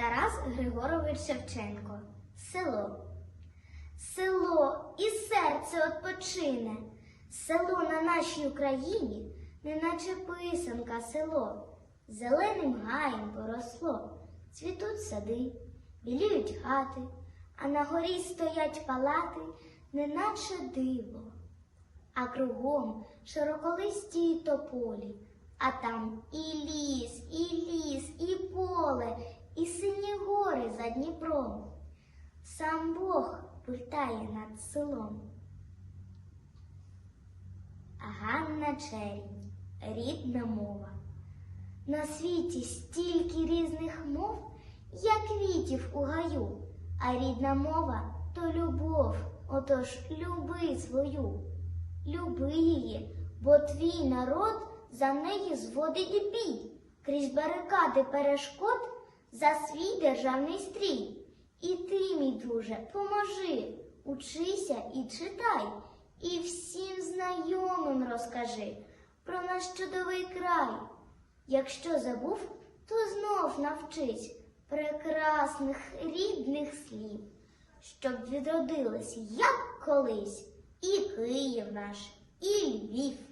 Тарас Григорович Шевченко. Село. Село і серце отпочине. Село на нашій Україні, неначе писанка село. Зеленим гаєм поросло, цвітуть сади, біліють хати, а на горі стоять палати, неначе диво. А кругом широколисті тополі, а там і ліс, і поле, і сині гори за Дніпром. Сам Бог пультає над селом. Ганна Черінь, рідна мова. На світі стільки різних мов, як квітів у гаю, а рідна мова то любов, отож люби свою. Люби її, бо твій народ за неї зводить бій, крізь барикади перешкод за свій державний стрій. І ти, мій друже, поможи, учися і читай, і всім знайомим розкажи про наш чудовий край. Якщо забув, то знов навчись прекрасних рідних слів, щоб відродились, як колись, і Київ наш, і Львів.